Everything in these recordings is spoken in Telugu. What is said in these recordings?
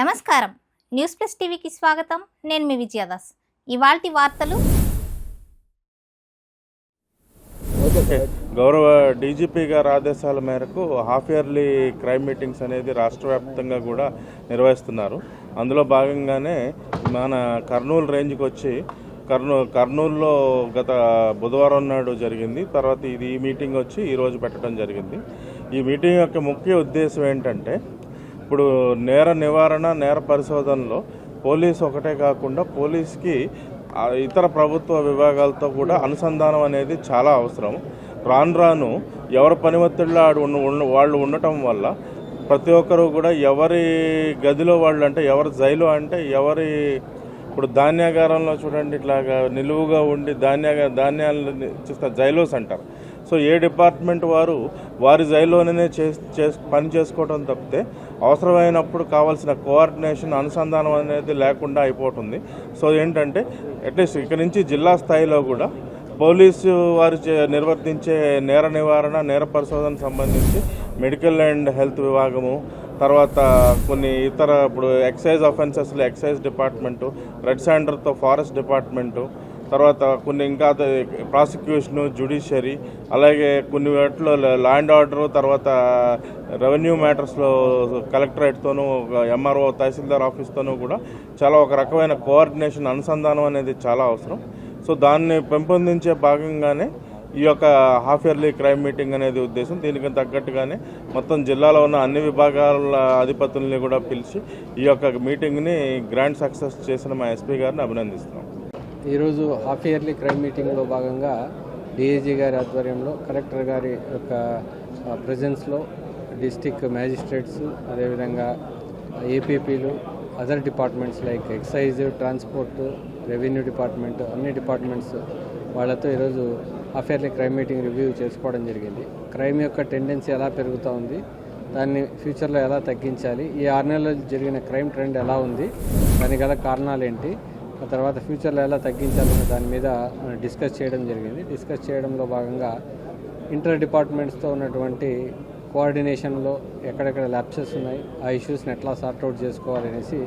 నమస్కారం. న్యూస్ ప్లస్ టీవీకి స్వాగతం. నేను మీ విజయదాస్. ఇవాల్టి వార్తలు. గౌరవ డీజీపీ గారి ఆదేశాల మేరకు హాఫ్ ఇయర్లీ క్రైమ్ మీటింగ్స్ అనేది రాష్ట్ర వ్యాప్తంగా కూడా నిర్వహిస్తున్నారు. అందులో భాగంగానే మన కర్నూలు రేంజ్కి వచ్చి కర్నూ కర్నూలులో గత బుధవారం నాడు జరిగింది. తర్వాత ఇది ఈ మీటింగ్ వచ్చి ఈరోజు పెట్టడం జరిగింది. ఈ మీటింగ్ యొక్క ముఖ్య ఉద్దేశం ఏంటంటే ఇప్పుడు నేర నివారణ నేర పరిశోధనలో పోలీస్ ఒకటే కాకుండా పోలీస్కి ఇతర ప్రభుత్వ విభాగాలతో కూడా అనుసంధానం అనేది చాలా అవసరం. రాను రాను ఎవరి పని ఒత్తిడిలో ఆడు వాళ్ళు ఉండటం వల్ల ప్రతి ఒక్కరు కూడా ఎవరి గదిలో వాళ్ళు అంటే ఎవరి జైలు అంటే ఎవరి ఇప్పుడు ధాన్యాగారంలో చూడండి ఇట్లాగా నిలువుగా ఉండి ధాన్యాగా ధాన్యాలు చూస్తే జైలోస్ అంటారు. సో ఏ డిపార్ట్మెంట్ వారు వారి జైల్లోనే చే పని చేసుకోవడం తప్పితే అవసరమైనప్పుడు కావాల్సిన కోఆర్డినేషన్ అనుసంధానం అనేది లేకుండా అయిపోతుంది. సో ఏంటంటే అట్లీస్ట్ ఇక్కడి నుంచి జిల్లా స్థాయిలో కూడా పోలీసు వారు చే- నిర్వర్తించే నేర నివారణ నేర పరిశోధన సంబంధించి మెడికల్ అండ్ హెల్త్ విభాగము తర్వాత కొన్ని ఇతర ఇప్పుడు ఎక్సైజ్ అఫెన్సెస్లో ఎక్సైజ్ డిపార్ట్మెంటు రెడ్ సాండర్తో ఫారెస్ట్ డిపార్ట్మెంటు తర్వాత కొన్ని ఇంకా ప్రాసిక్యూషన్ జ్యుడిషియరీ అలాగే కొన్ని వాటిలో ల్యాండ్ ఆర్డర్ తర్వాత రెవెన్యూ మ్యాటర్స్లో కలెక్టరేట్తోనూ ఎంఆర్ఓ తహసీల్దార్ ఆఫీస్తోనూ కూడా చాలా ఒక రకమైన కోఆర్డినేషన్ అనుసంధానం అనేది చాలా అవసరం. సో దాన్ని పెంపొందించే భాగంగానే ఈ యొక్క హాఫ్ ఇయర్లీ క్రైమ్ మీటింగ్ అనేది ఉద్దేశం. దీనికి తగ్గట్టుగానే మొత్తం జిల్లాలో ఉన్న అన్ని విభాగాల అధిపతుల్ని కూడా పిలిచి ఈ యొక్క మీటింగ్ని గ్రాండ్ సక్సెస్ చేసిన మా ఎస్పీ గారిని అభినందిస్తున్నాం. ఈరోజు హాఫ్ ఇయర్లీ క్రైమ్ మీటింగ్లో భాగంగా డిఐజీ గారి ఆధ్వర్యంలో కలెక్టర్ గారి యొక్క ప్రజెన్స్లో డిస్టిక్ మ్యాజిస్ట్రేట్స్ అదేవిధంగా ఏపీపీలు other departments like excise transport revenue department అన్ని డిపార్ట్మెంట్స్ వాళ్ళతో ఈరోజు half yearly crime meeting review చేసుకోవడం జరిగింది. క్రైమ్ యొక్క టెండెన్సీ ఎలా పెరుగుతూ ఉంది దాన్ని ఫ్యూచర్లో ఎలా తగ్గించాలి ఈ ఆరు నెలలు జరిగిన క్రైమ్ ట్రెండ్ ఎలా ఉంది దానికి గల కారణాలు ఏంటి తర్వాత ఫ్యూచర్లో ఎలా తగ్గించాలనే దాని మీద డిస్కస్ చేయడం జరిగింది. డిస్కస్ చేయడంలో భాగంగా ఇంటర్ డిపార్ట్మెంట్స్తో ఉన్నటువంటి కోఆర్డినేషన్లో ఎక్కడెక్కడ ల్యాప్సెస్ ఉన్నాయి ఆ ఇష్యూస్ని ఎట్లా సార్ట్అవుట్ చేసుకోవాలనేసి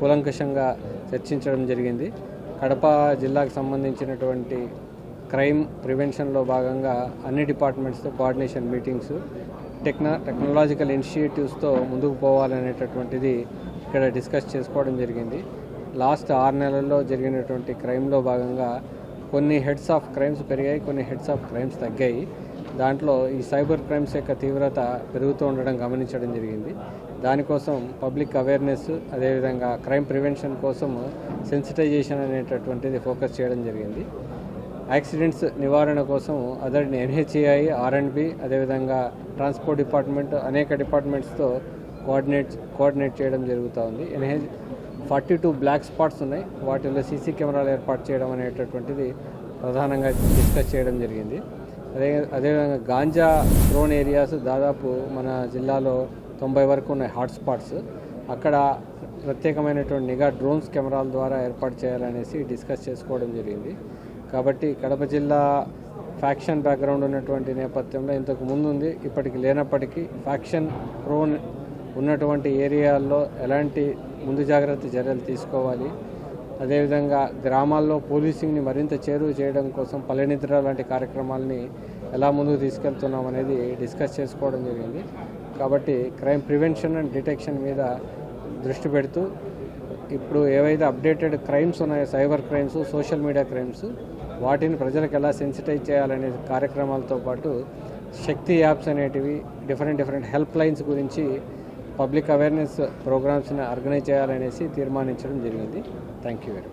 కూలంకషంగా చర్చించడం జరిగింది. కడప జిల్లాకు సంబంధించినటువంటి క్రైమ్ ప్రివెన్షన్లో భాగంగా అన్ని డిపార్ట్మెంట్స్తో కోఆర్డినేషన్ మీటింగ్స్ టెక్నా టెక్నాలజికల్ ఇనిషియేటివ్స్తో ముందుకు పోవాలనేటటువంటిది ఇక్కడ డిస్కస్ చేసుకోవడం జరిగింది. లాస్ట్ ఆరు నెలల్లో జరిగినటువంటి క్రైమ్లో భాగంగా కొన్ని హెడ్స్ ఆఫ్ క్రైమ్స్ పెరిగాయి కొన్ని హెడ్స్ ఆఫ్ క్రైమ్స్ తగ్గాయి. దాంట్లో ఈ సైబర్ క్రైమ్స్ యొక్క తీవ్రత పెరుగుతూ ఉండడం గమనించడం జరిగింది. దానికోసం పబ్లిక్ అవేర్నెస్ అదేవిధంగా క్రైమ్ ప్రివెన్షన్ కోసం సెన్సిటైజేషన్ అనేటటువంటిది ఫోకస్ చేయడం జరిగింది. యాక్సిడెంట్స్ నివారణ కోసం అదర్ ఎన్హెచ్ఏఐ ఆర్ఎండ్బి అదేవిధంగా ట్రాన్స్పోర్ట్ డిపార్ట్మెంట్ అనేక డిపార్ట్మెంట్స్తో కోఆర్డినేట్ కోఆర్డినేట్ చేయడం జరుగుతూ ఉంది. NH forty two black spots ఉన్నాయి. వాటిల్లో సీసీ కెమెరాలు ఏర్పాటు చేయడం అనేటటువంటిది ప్రధానంగా డిస్కస్ చేయడం జరిగింది. అదే అదేవిధంగా గాంజా డ్రోన్ ఏరియాస్ దాదాపు మన జిల్లాలో తొంభై వరకు ఉన్నాయి హాట్స్పాట్స్ అక్కడ ప్రత్యేకమైనటువంటి నిఘా డ్రోన్స్ కెమెరాల ద్వారా ఏర్పాటు చేయాలనేసి డిస్కస్ చేసుకోవడం జరిగింది. కాబట్టి కడప జిల్లా ఫ్యాక్షన్ బ్యాక్గ్రౌండ్ ఉన్నటువంటి నేపథ్యంలో ఇంతకు ముందు ఉంది. ఇప్పటికి లేనప్పటికీ ఫ్యాక్షన్ ప్రోన్ ఉన్నటువంటి ఏరియాల్లో ఎలాంటి ముందు జాగ్రత్త చర్యలు తీసుకోవాలి. అదేవిధంగా గ్రామాల్లో పోలీసింగ్ని మరింత చేరువ చేయడం కోసం పల్లెనిద్ర లాంటి కార్యక్రమాలని ఎలా ముందుకు తీసుకెళ్తున్నాం అనేది డిస్కస్ చేసుకోవడం జరిగింది. కాబట్టి క్రైమ్ ప్రివెన్షన్ అండ్ డిటెక్షన్ మీద దృష్టి పెడుతూ ఇప్పుడు ఏవైతే అప్డేటెడ్ క్రైమ్స్ ఉన్నాయో cyber crimes social media crimes వాటిని ప్రజలకు ఎలా సెన్సిటైజ్ చేయాలనే కార్యక్రమాలతో పాటు శక్తి యాప్స్ అనేటివి డిఫరెంట్ డిఫరెంట్ హెల్ప్ లైన్స్ గురించి పబ్లిక్ అవేర్నెస్ ప్రోగ్రామ్స్ని ఆర్గనైజ్ చేయాలనేసి తీర్మానించడం జరిగింది. Thank you very